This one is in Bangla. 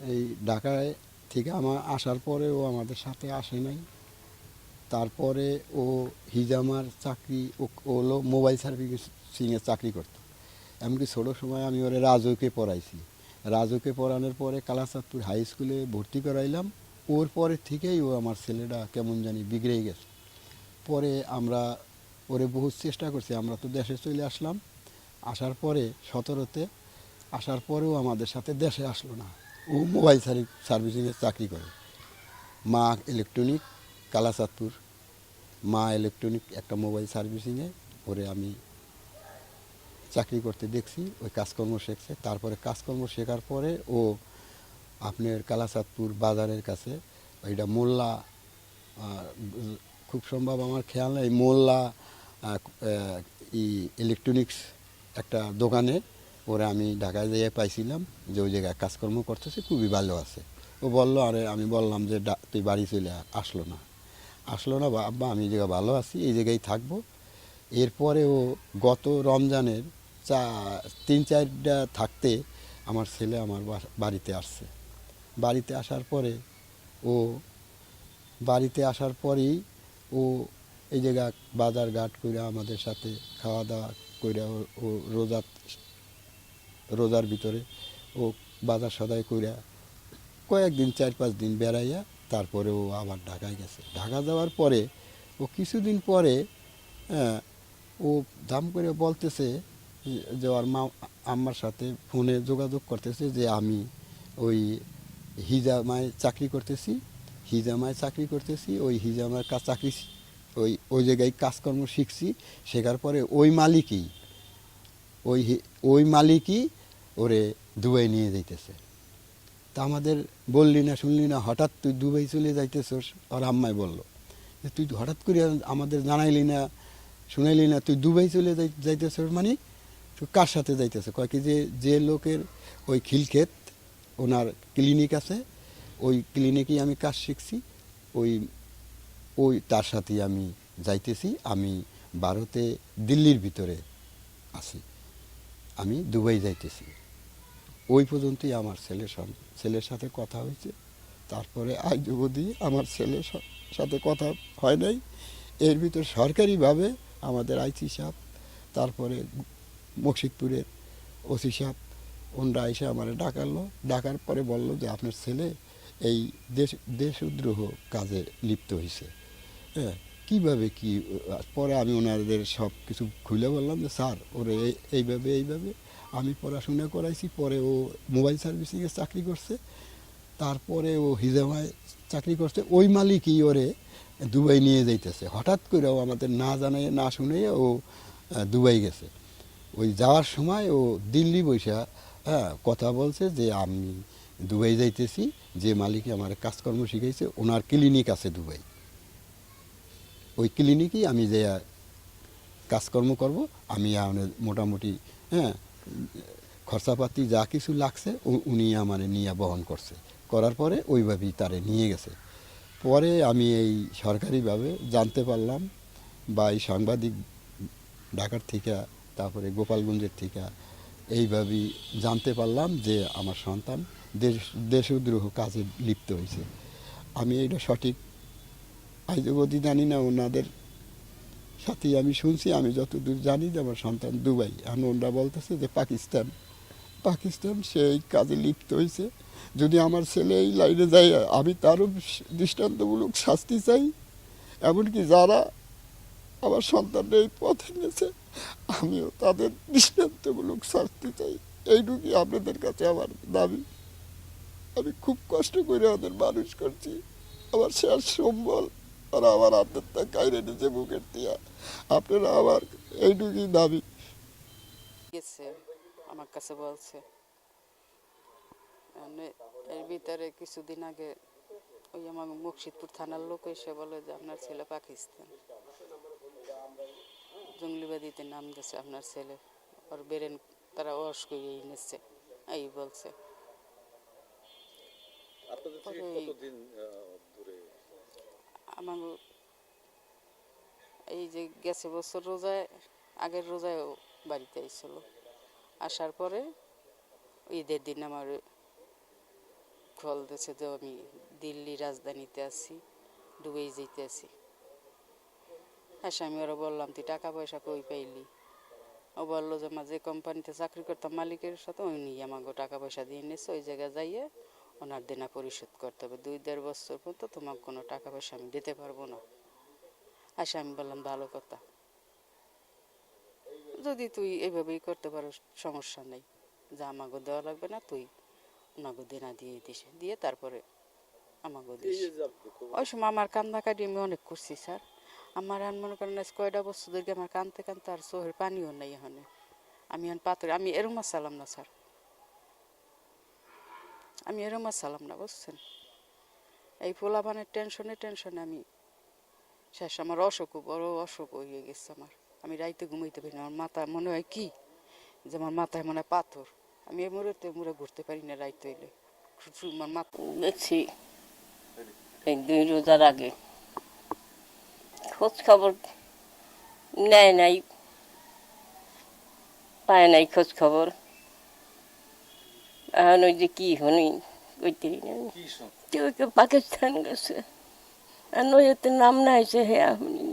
এই ঢাকায় থেকে আমার আসার পরে ও আমাদের সাথে আসে নাই। তারপরে ও হিজামার চাকরি, ও হলো মোবাইল সার্ভিসিংয়ের চাকরি করতো। এমনকি ছোটো সময় আমি ওরে রাজুকে পড়াইছি। রাজুকে পড়ানোর পরে কালাচাঁদপুর হাই স্কুলে ভর্তি করাইলাম। ওর পরে থেকেই ও আমার ছেলেটা কেমন জানি বিগড়ে গেছে। পরে আমরা ওরে বহু চেষ্টা করছি, আমরা তো দেশে চলে আসলাম। আসার পরে সতেরোতে, আসার পরেও আমাদের সাথে দেশে আসলো না। ও মোবাইল সার্ভিসিংয়ের চাকরি করে। মা ইলেকট্রনিক কালাচাঁদপুর মা ইলেকট্রনিক একটা মোবাইল সার্ভিসিংয়ে, ওরে আমি চাকরি করতে দেখছি, ওই কাজকর্ম শিখছে। তারপরে কাজকর্ম শেখার পরে ও আপনার কালাচাঁদপুর বাজারের কাছে, ওইটা মোল্লা খুব সম্ভব আমার খেয়াল নেই, মোল্লা ই ইলেকট্রনিক্স একটা দোকানে ওরে আমি ঢাকায় যেয়ে পাইছিলাম যে ওই জায়গায় কাজকর্ম করতেছে, খুবই ভালো আছে। ও বলল, আরে, আমি বললাম যে তুই বাড়ি চলে আসলো না। আসলো না, বা আব্বা, আমি এই জায়গায় ভালো আছি, এই জায়গায় থাকব। এরপরে ও গত রমজানের চা তিন চারটা থাকতে আমার ছেলে আমার বাড়িতে আসছে। বাড়িতে আসার পরে ও, বাড়িতে আসার পরেই ও এই জায়গা বাজার ঘাট করে আমাদের সাথে খাওয়া দাওয়া করে ও রোজা রোজার ভিতরে ও বাজার সদাই কইরা কয়েকদিন চার পাঁচ দিন বেড়াইয়া তারপরে ও আবার ঢাকায় গেছে। ঢাকা যাওয়ার পরে ও কিছুদিন পরে হ্যাঁ, ও দাম করে বলতেছে যে- ওর মা আম্মার সাথে ফোনে যোগাযোগ করতেছে যে আমি ওই হিজামায় চাকরি করতেছি হিজামায় চাকরি করতেছি ওই হিজামার কাজ চাকরি ওই ওই জায়গায় কাজকর্ম শিখছি শেখার পরে ওই মালিকই ওই ওই মালিকই ওরে দুবাই নিয়ে যাইতেছে। তা আমাদের বললি না, শুনলি না, হঠাৎ তুই দুবাই চলে যাইতেছস? আর আম্মাই বলল যে তুই হঠাৎ করে আমাদের জানাইলি না, শুনাইলি না, তুই দুবাই চলে যাই, যাইতেছস মানে? তুই কার সাথে যাইতেছ? কয় কি যে যে লোকের ওই খিলক্ষেত, ওনার ক্লিনিক আছে, ওই ক্লিনিকেই আমি কাজ শিখছি, ওই ওই তার সাথেই আমি যাইতেছি, আমি ভারতে দিল্লির ভিতরে আছি, আমি দুবাই যাইতেছি। ওই পর্যন্তই আমার ছেলের সঙ্গে ছেলের সাথে কথা হয়েছে। তারপরে আজ অবধি আমার ছেলের সাথে কথা হয় নাই, এর ভিতর সরকারিভাবে আমাদের আইসি সাহেব, তারপরে মকসিদপুরের ওসি সাহেব, ওনরা এসে আমার ডাকালো। ডাকার পরে বলল যে, আপনার ছেলে এই দেশ, দেশদ্রোহ কাজে লিপ্ত হয়েছে হ্যাঁ কীভাবে কি, পরে আমি ওনাদের সব কিছু খুলে বললাম যে, স্যার, ওরে এই- এইভাবে এইভাবে আমি পড়াশোনা করাইছি, পরে ও মোবাইল সার্ভিসিংয়ে চাকরি করছে। তারপরে ও হিজামায় চাকরি করছে। ওই মালিকই ওরে দুবাই নিয়ে যাইতেছে। হঠাৎ করে ও আমাদের না জানাই না শুনে ও দুবাই গেছে। ওই যাওয়ার সময় ও দিল্লি বৈশা হ্যাঁ কথা বলছে যে আমি দুবাই যাইতেছি, যে মালিকে আমার কাজকর্ম শিখাইছে, ওনার ক্লিনিক আছে দুবাই। ওই ক্লিনিকেই আমি যে কাজকর্ম করব, আমি মোটামুটি হ্যাঁ খরচাপাতি যা কিছু লাগছে উনি আমার নিয়ে বহন করছে। করার পরে ওইভাবেই তারে নিয়ে গেছে। পরে আমি এই সরকারিভাবে জানতে পারলাম বা এই সাংবাদিক ঢাকার থেকে, তারপরে গোপালগঞ্জের থেকে এইভাবেই জানতে পারলাম যে আমার সন্তান দেশ, দেশদ্রোহ কাজে লিপ্ত হয়েছে। আমি এটা সঠিক আজ অবধি জানি না ওনাদের সাথেই আমি শুনছি, আমি যতদূর জানি যে আমার সন্তান দুবাই। এখন ওনারা বলতেছে যে পাকিস্তান। পাকিস্তান সেই কাজে লিপ্ত হয়েছে যদি আমার ছেলে এই লাইনে যায়, আমি তারও দৃষ্টান্তমূলক শাস্তি চাই। এমনকি যারা আমার সন্তানরা এই পথে নিয়েছে আমিও তাদের দৃষ্টান্তমূলক শাস্তি চাই। এইটুকুই আপনাদের কাছে আমার দাবি। আমি খুব কষ্ট করে ওদের মানুষ করছি। আমার শেষ সম্বল ওরা আমার আত্মহত্যা কাইরে নিজে বুকের দিয়া আপনারা আমার এইটুকুই দাবি। গেছে আমার কাছে বলছে। মানে এর ভিতরে কিছুদিন আগে ওই আমার মুর্শিদপুর থানার লোক এসে বলে যে আপনার ছেলে পাকিস্তান। জঙ্গলিবাদীতে নাম দিয়েছে আপনার ছেলে। ওর বেরেন তারা অস করে এনেছে এই বলছে আপনাদের থেকে তবে এই- কতদিন আহ, দূরে এই যে গেছে বছর রোজায়, আগের রোজায় বাড়িতে আইছিল। আসার পরে ঈদের দিন আমার কল দিয়েছে যে আমি দিল্লি রাজধানীতে আছি, দুবাই যেতে আছি। হ্যাঁ আমি ওরা বললাম, তুই টাকা পয়সা কই পাইলি? ও বলল যে আমার যে কোম্পানিতে চাকরি করতাম মালিকের সাথে, ওই নিয়ে আমাকে টাকা পয়সা দিয়ে নিয়েছে ওই জায়গায় যাইয়ে ওনার দেনা পরিশোধ করতে হবে। দুই দেড় বছর পর্যন্ত তোমাকে কোনো টাকা পয়সা আমি দিতে পারব না। আচ্ছা আমি বললাম ভালো কথা। যদি তুই এইভাবেই করতে পারো সমস্যা নেই। যা আমাকে দেওয়া লাগবে না তুই ওনাকে দেনা দিয়ে দিস। দিয়ে তারপরে আমাকে দিস। ওই সময় আমার কান্দা কাটি আমি অনেক করছি স্যার। আমার আর মনে করেন কয়টা বছর ধরে আমার কানতে কানতে আর চোখের পানিও নেই এখানে। আমি এখন পাথর আমি এরম চালাম না স্যার। আমি এরম চালাম না, বুঝছেন? এই পোলাপানের টেনশনে টেনশনে আমি শেষ, আমার অসুখ, বড় অসুখ হয়ে গেছে আমার। আমি রাইতে ঘুমাইতে পারি না, আমার মাথা মনে হয় কি? যে আমার মাথায় মনে হয় পাথর। আমি এই মুহূর্তে মুড়ে ঘুরতে পারি না রাইতে হইলে। আমার মাথা। গেছি এই দুই রোজার আগে। খোঁজ খবর নেয় নাই। পায় নাই খোঁজ খবর এখন ওই যে কি হনি কইতেই না কি সব কেউ কেউ পাকিস্তান গেছে আর নইতে নাম না হয়েছে হ্যাঁ আমি